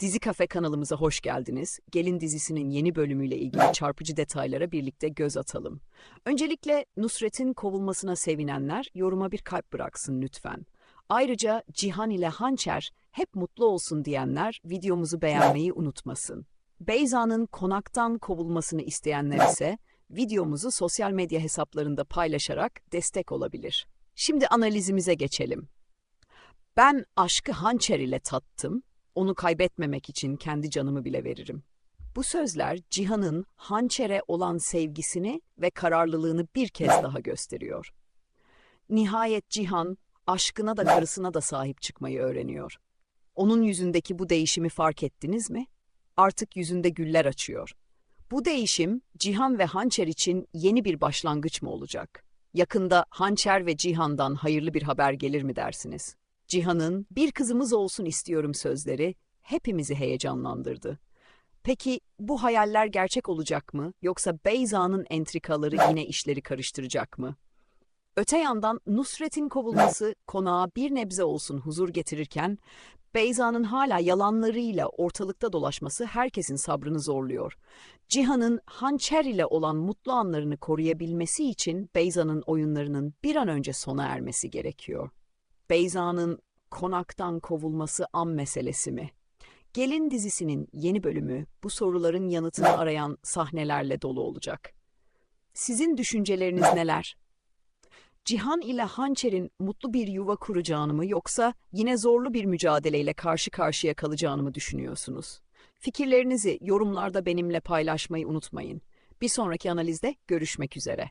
Dizi Kafe kanalımıza hoş geldiniz. Gelin dizisinin yeni bölümüyle ilgili çarpıcı detaylara birlikte göz atalım. Öncelikle Nusret'in kovulmasına sevinenler yoruma bir kalp bıraksın lütfen. Ayrıca Cihan ile Hançer hep mutlu olsun diyenler videomuzu beğenmeyi unutmasın. Beyza'nın konaktan kovulmasını isteyenler ise videomuzu sosyal medya hesaplarında paylaşarak destek olabilir. Şimdi analizimize geçelim. Ben aşkı hançer ile tattım, onu kaybetmemek için kendi canımı bile veririm. Bu sözler Cihan'ın hançere olan sevgisini ve kararlılığını bir kez daha gösteriyor. Nihayet Cihan, aşkına da karısına da sahip çıkmayı öğreniyor. Onun yüzündeki bu değişimi fark ettiniz mi? Artık yüzünde güller açıyor. Bu değişim Cihan ve Hançer için yeni bir başlangıç mı olacak? Yakında Hançer ve Cihan'dan hayırlı bir haber gelir mi dersiniz? Cihan'ın bir kızımız olsun istiyorum sözleri hepimizi heyecanlandırdı. Peki bu hayaller gerçek olacak mı yoksa Beyza'nın entrikaları yine işleri karıştıracak mı? Öte yandan Nusret'in kovulması konağa bir nebze olsun huzur getirirken Beyza'nın hala yalanlarıyla ortalıkta dolaşması herkesin sabrını zorluyor. Cihan'ın hançer ile olan mutlu anlarını koruyabilmesi için Beyza'nın oyunlarının bir an önce sona ermesi gerekiyor. Beyza'nın konaktan kovulması an meselesi mi? Gelin dizisinin yeni bölümü bu soruların yanıtını arayan sahnelerle dolu olacak. Sizin düşünceleriniz neler? Cihan ile Hançer'in mutlu bir yuva kuracağını mı yoksa yine zorlu bir mücadeleyle karşı karşıya kalacağını mı düşünüyorsunuz? Fikirlerinizi yorumlarda benimle paylaşmayı unutmayın. Bir sonraki analizde görüşmek üzere.